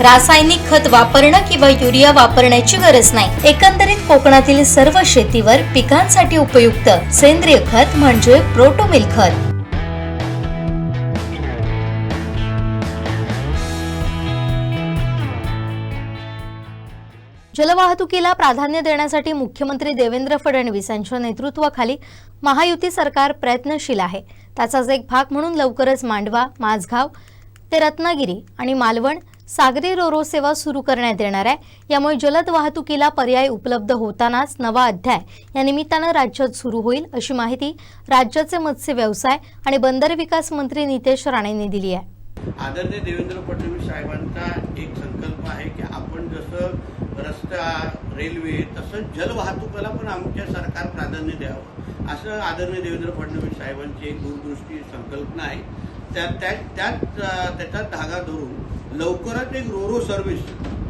रासायनिक खत वापरणं किंवा युरिया वापरण्याची गरज नाही. एकंदरीत कोकणातील सर्व शेतीवर पिकांसाठी उपयुक्त सेंद्रिय खत म्हणजे प्रोटोमिल खत. जलवाहतुकीला प्राधान्य देण्यासाठी मुख्यमंत्री देवेंद्र फडणवीस यांच्या नेतृत्वाखाली महायुती सरकार प्रयत्नशील आहे. त्याचाच एक भाग म्हणून लवकरच मांडवा माझगाव ते रत्नागिरी आणि मालवण सागरी रोरो सेवा सुरू करण्यात येणार आहे. यामुळे जलद वाहतुकीला पर्याय उपलब्ध होतानाच नवा अध्याय या निमित्तानं राज्यात सुरू होईल अशी माहिती राज्याचे मत्स्य व्यवसाय आणि बंदर विकास मंत्री नितेश राणेंनी दिली आहे. आदरणीय देवेंद्र फडणवीस साहेबांचा एक संकल्प आहे की आपण जसं रस्ता रेल्वे तसंच जलवाहतुकीला पण आमच्या सरकार प्राधान्य द्यावं. असं आदरणीय देवेंद्र फडणवीस साहेबांची एक दूरदृष्टी संकल्पना आहे. त्या त्याच त्याचा धागा धरून लवकरच एक रोरो सर्व्हिस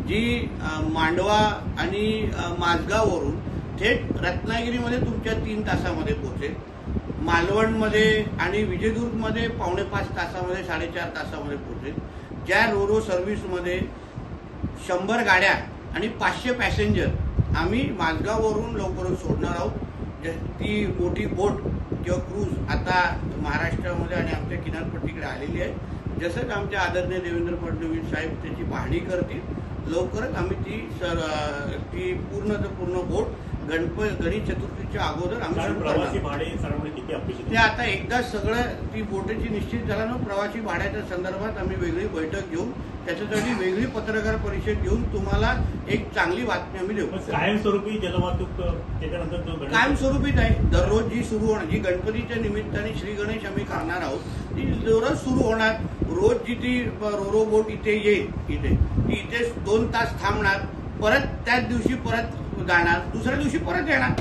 जी मांडवा आणि माझगाववरून थेट रत्नागिरीमध्ये तुमच्या तीन तासामध्ये पोहोचेल. मालवणमध्ये आणि विजयदुर्गमध्ये पावणे पाच तासामध्ये साडेचार तासामध्ये पोहोचेल. ज्या रोरो सर्व्हिसमध्ये शंभर गाड्या आणि पाचशे पॅसेंजर आम्ही माझगाववरून लवकरच सोडणार आहोत. ज- ती मोठी बोट किंवा क्रूज आता महाराष्ट्रामध्ये आणि आमच्या किनारपट्टीकडे आलेली आहे. जसंच आमचे आदरणीय देवेंद्र फडणवीस साहेब त्याची पाहणी करतील लवकरच आम्ही ती सर ती पूर्ण पूर्ण बोट गणप गणेश चतुर्थीच्या अगोदर आम्ही किती अपेक्षित ते? आता एकदा सगळं ती बोटीची निश्चित झाल्यानं प्रवासी भाड्याच्या संदर्भात आम्ही वेगळी बैठक घेऊन त्याच्यासाठी वेगळी पत्रकार परिषद घेऊन तुम्हाला एक चांगली बातमी आम्ही देऊ. कायमस्वरूपी जलवाहतूक त्याच्यानंतर कायमस्वरूपीच आहे दररोज जी सुरू होणार जी गणपतीच्या निमित्ताने श्री गणेश आम्ही करणार आहोत ती दररोज सुरू होणार. रोज जी ती रोरो बोट इथे येईल इथे. ती इथे दोन तास थांबणार परत त्याच दिवशी परत जाणार दुसऱ्या दिवशी परत येणार.